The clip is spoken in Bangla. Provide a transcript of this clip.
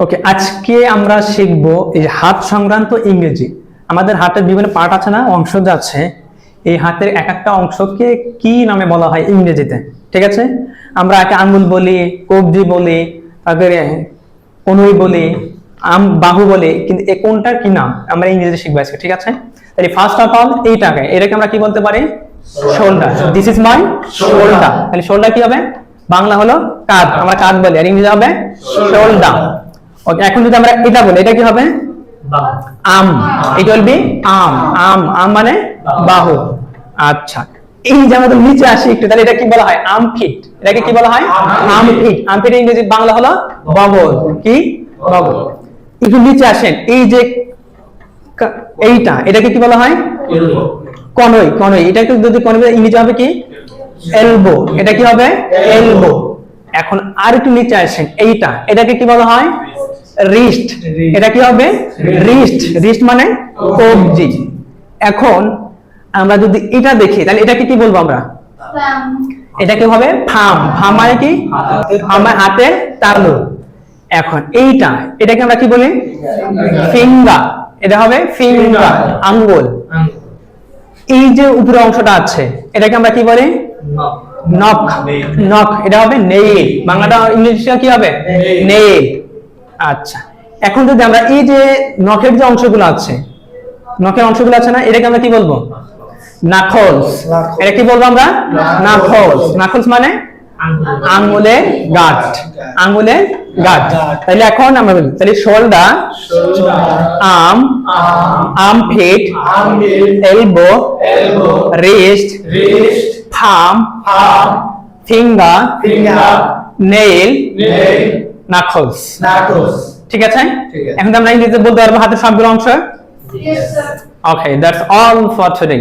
ওকে আজকে আমরা শিখব এই হাত সংক্রান্ত ইংরেজি। আমাদের হাতের বিভিন্ন পার্ট আছে না, অংশ আছে, এই হাতের এক একটা অংশকে কি নামে বলা হয় ইংরেজিতে? ঠিক আছে? আমরা একে আঙ্গুল বলি, কবজি বলি, তারপরে কনুই বলি, আম, বাহু বলি, কিন্তু এ কোনটার কি নাম? আমরা ইংরেজি শিখব আজকে, ঠিক আছে? তাহলে ফার্স্ট অফ অল এইটাকে, এটাকে আমরা কি বলতে পারি? Shoulder. This is my shoulder. তাহলে শোল্ডার কি হবে? বাংলা হলো কাঁধ। আমরা কাঁধ বলি, আর ইংরেজি হবে শোল্ডার। ওকে এখন যদি আমরা এটা বলি এটা কি হবে? আম। ইট উইল বি আম। আম। আম মানে বাহু। আচ্ছা। এই যে আমাদের নিচে আসি একটু তাহলে এটা কি বলা হয়? Armpit. এটাকে কি বলা হয়? Armpit. Armpit. ইংরেজি বাংলা হলো বগল কি? বগল একটু নিচে আসেন। এই যে এইটা এটাকে কি বলা হয়? কনই কনই। এটাকে যদি কনই ইংরেজি হবে কি? এলবো। এটা কি হবে? এলবো। এখন আর একটু নিচে আসেন। এইটা এটাকে কি বলা হয়? রিস্ট এটা কি হবে? রিস্ট রিস্ট মানে কবজি। এখন আমরা যদি এটা দেখি তাহলে এটাকে কি বলব আমরা? এটা কি হবে ফাম। ফাম মানে কি? আমার হাতের তালু। এখন এইটা এটাকে আমরা কি বলি? ফিঙ্গার এটা হবে ফিঙ্গার আঙ্গুল। এই যে উপরে অংশটা আছে এটাকে আমরা কি বলি? নখ। নখ। এটা হবে নেইল। বাংলাটা ইংলিশটা কি হবে. নেইল। আচ্ছা। এখন যদি আমরা এই যে নখের যে অংশগুলো আছে নখের অংশগুলো আছে না এটাকে আমরা কি বলব? নাখলস এটা কি বলব আমরা? নাখলস নাখলস মানে? আঙ্গুলের গাঁট। আঙ্গুলের গাঁট। তাহলে এখন আমরা বলি তাহলে shoulder arm armpit elbow wrist thumb finger nail knuckles knuckles ঠিক আছে। এখন আমরা ইংরেজিতে বলতে পারব হাতের সবগুলো অংশ. Okay that's all for today